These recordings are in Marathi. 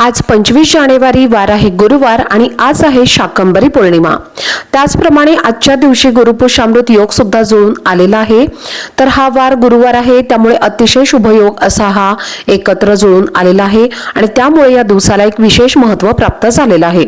आज पंचवीस जानेवारी वार आहे गुरुवार आणि आज आहे शाकंबरी पौर्णिमा. त्याचप्रमाणे आजच्या दिवशी गुरुपुषामृत योग सुद्धा जुळून आलेला आहे. तर हा वार गुरुवार आहे त्यामुळे अतिशय शुभ योग असा हा एकत्र जुळून आलेला आहे आणि त्यामुळे या दिवसाला एक विशेष महत्त्व प्राप्त झालेलं आहे.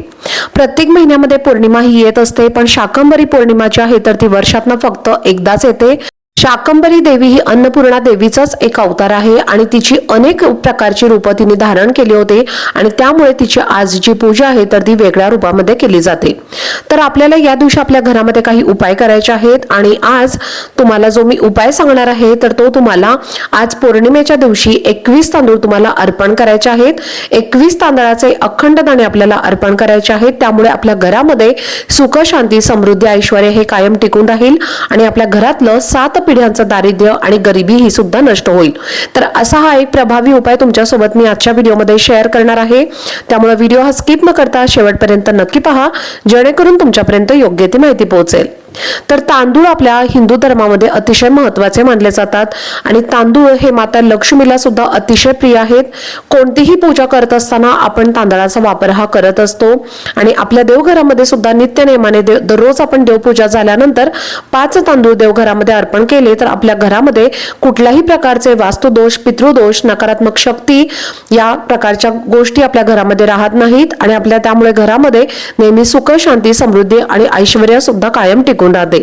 प्रत्येक महिन्यामध्ये पौर्णिमा ही येत असते पण शाकंबरी पौर्णिमा जी आहे तर ती वर्षातनं फक्त एकदाच येते. शाकंबरी देवी ही अन्नपूर्णा देवीचाच एक अवतार आहे आणि तिची अनेक प्रकारची रूपं तिने धारण केली होते आणि त्यामुळे तिची आज जी पूजा आहे तर ती वेगळ्या रूपामध्ये केली जाते. तर आपल्याला या दिवशी आपल्या घरामध्ये काही उपाय करायचे आहेत आणि आज तुम्हाला जो मी उपाय सांगणार आहे तर तो तुम्हाला आज पौर्णिमेच्या दिवशी एकवीस तांदूळ तुम्हाला अर्पण करायचे आहेत. एकवीस तांदळाचे अखंड दाणे आपल्याला अर्पण करायचे आहेत. त्यामुळे आपल्या घरामध्ये सुख शांती समृद्धी ऐश्वर हे कायम टिकून राहील आणि आपल्या घरातलं सात पिढ्यांचं दारिद्र्य आणि गरिबी ही सुद्धा नष्ट होईल. तर असा हा एक प्रभावी उपाय तुमच्यासोबत मी आजच्या व्हिडिओमध्ये शेअर करणार आहे. त्यामुळे व्हिडिओ हा स्किप न करता शेवटपर्यंत नक्की पहा. जेणेकरून तुमच्यापर्यंत योग्य ती माहिती पोहोचेल. तर तांदूळ आपल्या हिंदू धर्मामध्ये अतिशय महत्त्वाचे मानले जातात. आणि तांदूळ हे माता लक्ष्मीला सुद्धा अतिशय प्रिय आहेत. कोणतीही पूजा करत असताना आपण तांदळाचा वापर हा करत असतो. आणि आपल्या देवघरामध्ये सुद्धा नित्य नेमाने देव दररोज आपण देवपूजा झाल्यानंतर पाच तांदूळ देवघरामध्ये अर्पण केले तर आपल्या घरामध्ये कुठल्याही प्रकारचे वास्तुदोष पितृदोष नकारात्मक शक्ती या प्रकारच्या गोष्टी आपल्या घरामध्ये राहत नाहीत. आणि आपल्या त्यामुळे घरामध्ये नेहमी सुख शांती समृद्धी आणि ऐश्वर्य सुद्धा कायम टिकून राहते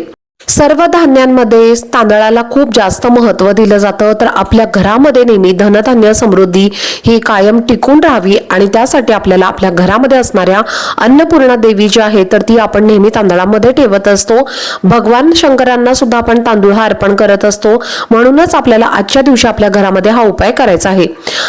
सर्व धान्यांमध्ये तांदळाला खूप जास्त महत्त्व दिलं जातं. तर आपल्या घरामध्ये नेहमी धनधान्य समृद्धी ही कायम टिकून राहावी आणि त्यासाठी आपल्याला आपल्या घरामध्ये असणाऱ्या अन्नपूर्णा देवी जी आहे तर ती आपण नेहमी तांदळामध्ये ठेवत असतो. भगवान शंकरांना सुद्धा आपण तांदूळ हा अर्पण करत असतो. म्हणूनच आपल्याला आजच्या दिवशी आपल्या घरामध्ये हा उपाय करायचा आहे.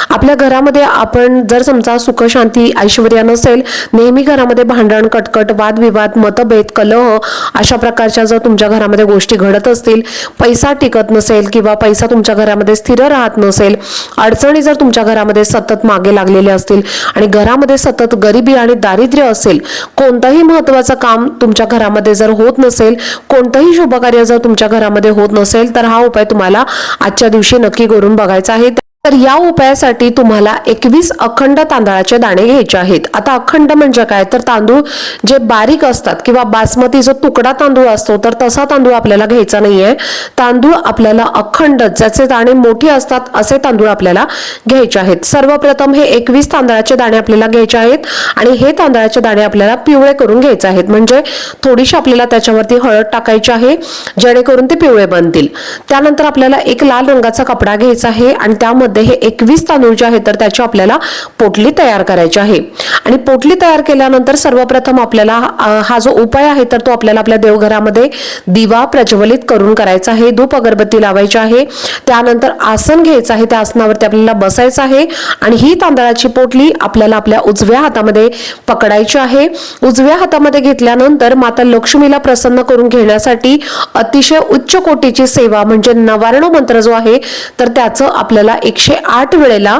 आपल्या घरामध्ये आपण जर समजा सुखशांती ऐश्वर्या नसेल नेहमी घरामध्ये भांडण कटकट वादविवाद मतभेद कलह अशा प्रकारच्या जर तुमच्या घरामध्ये गोष्टी घडत असतील पैसा टिकत नसेल किंवा पैसा तुमच्या घरामध्ये स्थिर राहत नसेल अडचणी जर तुमच्या घरामध्ये सतत मागे लागलेल्या असतील आणि घरामध्ये सतत गरिबी आणि दारिद्र्य असेल कोणतंही महत्वाचं काम तुमच्या घरामध्ये जर होत नसेल कोणतंही शुभकार्य जर तुमच्या घरामध्ये होत नसेल तर हा उपाय तुम्हाला आजच्या दिवशी नक्की करून बघायचा आहे. तर या उपायासाठी तुम्हाला एकवीस अखंड तांदळाचे दाणे घ्यायचे आहेत. आता अखंड म्हणजे काय? तर तांदूळ जे बारीक असतात किंवा बासमती जो तुकडा तांदूळ असतो तर तसा तांदूळ आपल्याला घ्यायचा नाहीये. तांदूळ आपल्याला अखंड ज्याचे दाणे मोठे असतात असे तांदूळ आपल्याला घ्यायचे आहेत. सर्वप्रथम हे एकवीस तांदळाचे दाणे आपल्याला घ्यायचे आहेत आणि हे तांदळाचे दाणे आपल्याला पिवळे करून घ्यायचे आहेत. म्हणजे थोडीशी आपल्याला त्याच्यावरती हळद टाकायची आहे जेणेकरून ते पिवळे बनतील. त्यानंतर आपल्याला एक लाल रंगाचा कपडा घ्यायचा आहे आणि त्यामध्ये यामध्ये हे एकवीस तांदूळ जे आहे तर त्याची आपल्याला पोटली तयार करायची आहे. आणि पोटली तयार केल्यानंतर सर्वप्रथम आपल्याला हा जो उपाय आहे तर तो आपल्याला आपल्या देवघरामध्ये दिवा प्रज्वलित करून करायचा आहे धूप अगरबत्ती लावायची आहे त्यानंतर आसन घ्यायचं आहे त्या आसनावरती आपल्याला बसायचं आहे आणि ही तांदळाची पोटली आपल्याला आपल्या उजव्या हातामध्ये पकडायची आहे. उजव्या हातामध्ये घेतल्यानंतर माता लक्ष्मीला प्रसन्न करून घेण्यासाठी अतिशय उच्च कोटीची सेवा म्हणजे नवारण मंत्र जो आहे तर त्याचं आपल्याला एकशे आठ वेळेला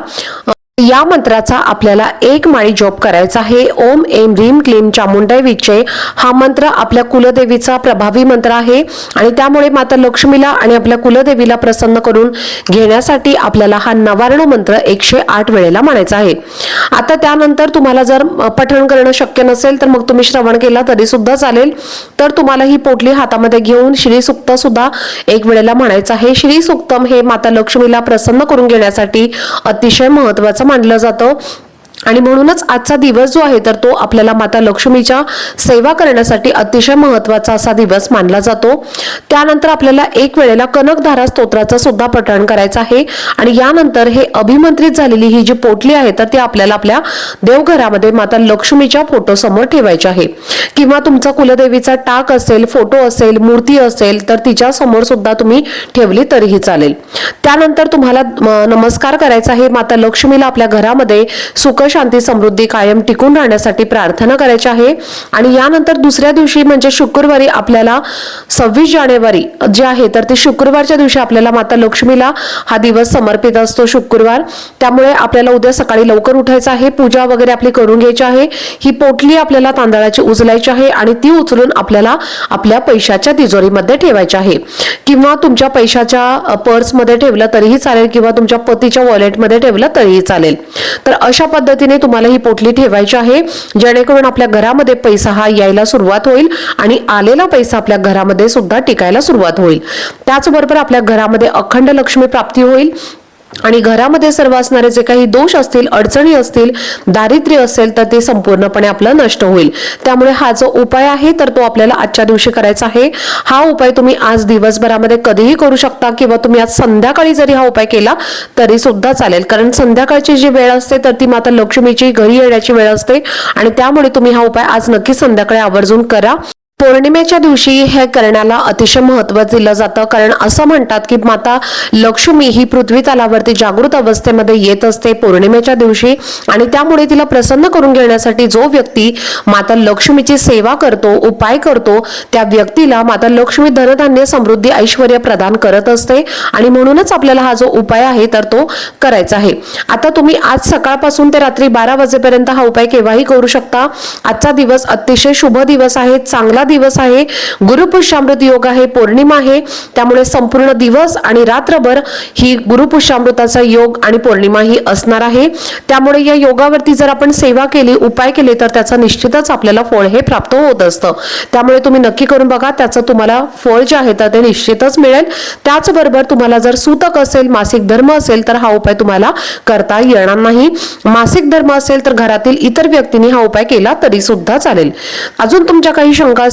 या मंत्राचा आपल्याला एक माळी जॉब करायचा आहे. ओम एम रीम क्लीम चामुंडाई विचय हा मंत्र आपल्या कुलदेवीचा प्रभावी मंत्र आहे. आणि त्यामुळे माता लक्ष्मीला आणि आपल्या कुलदेवीला प्रसन्न करून घेण्यासाठी आपल्याला हा नवारण मंत्र एकशे आठ वेळेला म्हणायचा आहे. आता त्यानंतर तुम्हाला जर पठण करणं शक्य नसेल तर मग तुम्ही श्रवण केला तरी सुद्धा चालेल. तर तुम्हाला ही पोटली हातामध्ये घेऊन श्री सुक्त सुद्धा एक वेळेला म्हणायचं आहे. श्री सुक्तम हे माता लक्ष्मीला प्रसन्न करून घेण्यासाठी अतिशय महत्वाचं मानलं जातं. आणि म्हणूनच आजचा दिवस जो आहे तर तो आपल्याला माता लक्ष्मीच्या सेवा करण्यासाठी अतिशय महत्त्वाचा असा दिवस मानला जातो. त्यानंतर आपल्याला एक वेळेला कनकधारा स्तोत्राचं सुद्धा पठण करायचं आहे. आणि यानंतर हे अभिमंत्रित झालेली ही जी पोटली आहे तर ती आपल्याला आपल्या देवघरामध्ये माता लक्ष्मीच्या फोटो समोर ठेवायची आहे. किंवा तुमचा कुलदेवीचा टाक असेल फोटो असेल मूर्ती असेल तर तिच्या समोर सुद्धा तुम्ही ठेवली तरीही चालेल. त्यानंतर तुम्हाला नमस्कार करायचा आहे. माता लक्ष्मीला आपल्या घरामध्ये सुख शांती समृद्धी कायम टिकून राहण्यासाठी प्रार्थना करायची आहे. आणि यानंतर दुसऱ्या दिवशी म्हणजे शुक्रवारी आपल्याला सव्वीस जानेवारी जे आहे तर ते शुक्रवारच्या दिवशी आपल्याला माता लक्ष्मीला हा दिवस समर्पित असतो शुक्रवार. त्यामुळे आपल्याला उद्या सकाळी लवकर उठायचं आहे. पूजा वगैरे आपली करून घ्यायची आहे. ही पोटली आपल्याला तांदळाची उचलायची आहे आणि ती उचलून आपल्याला आपल्या पैशाच्या तिजोरीमध्ये ठेवायची आहे. किंवा तुमच्या पैशाच्या पर्समध्ये ठेवलं तरीही चालेल किंवा तुमच्या पतीच्या वॉलेटमध्ये ठेवलं तरीही चालेल. तर अशा पद्धती पद्धतीने तुम्हाला ही पोटली ठेवायची आहे. जेणेकरून आपल्या घरामध्ये पैसा हा यायला सुरुवात होईल आणि आलेला पैसा आपल्या घरामध्ये सुद्धा टिकायला सुरुवात होईल. त्याचबरोबर आपल्या घरामध्ये अखंड लक्ष्मी प्राप्ती होईल. आणि घरामध्ये सर्व असणारे जे काही दोष असतील अडचणी असतील दारिद्र्य असेल तर ते संपूर्णपणे आपलं नष्ट होईल. त्यामुळे हा जो उपाय आहे तर तो आपल्याला आजच्या दिवशी करायचा आहे. हा उपाय तुम्ही आज दिवसभरामध्ये कधीही करू शकता किंवा तुम्ही आज संध्याकाळी जरी हा उपाय केला तरी सुद्धा चालेल. कारण संध्याकाळची जी वेळ असते तर ती माता लक्ष्मीची घरी येण्याची वेळ असते. आणि त्यामुळे तुम्ही हा उपाय आज नक्की संध्याकाळी आवर्जून करा. पौर्णिमेच्या दिवशी हे करण्याला अतिशय महत्त्व दिलं जातं. कारण असं म्हणतात की माता लक्ष्मी ही पृथ्वी तलावरती जागृत अवस्थेमध्ये येत असते पौर्णिमेच्या दिवशी. आणि त्यामुळे तिला प्रसन्न करून घेण्यासाठी जो व्यक्ती माता लक्ष्मीची सेवा करतो उपाय करतो त्या व्यक्तीला माता लक्ष्मी धनधान्य समृद्धी ऐश्वर प्रदान करत असते. आणि म्हणूनच आपल्याला हा जो उपाय आहे तर तो करायचा आहे. आता तुम्ही आज सकाळपासून ते रात्री बारा वाजेपर्यंत हा उपाय केव्हाही करू शकता. आजचा दिवस अतिशय शुभ दिवस आहे. चांगला दिवस आहे. गुरुपुष्यामृत योग आहे पौर्णिमा आहे. त्यामुळे संपूर्ण दिवस आणि रात्रभर ही गुरुपुष्यामृताचा योग आणि पौर्णिमा ही असणार आहे. त्यामुळे या योगावरती जर आपण सेवा केली उपाय केले तर त्याचा निश्चितच आपल्याला फळ हे प्राप्त होत असतं. त्यामुळे तुम्ही नक्की करून बघा त्याचं तुम्हाला फळ जे आहे तर ते निश्चितच मिळेल. त्याचबरोबर तुम्हाला जर सूतक असेल मासिक धर्म असेल तर हा उपाय तुम्हाला करता येणार नाही. मासिक धर्म असेल तर घरातील इतर व्यक्तींनी हा उपाय केला तरी सुद्धा चालेल. अजून तुमच्या काही शंका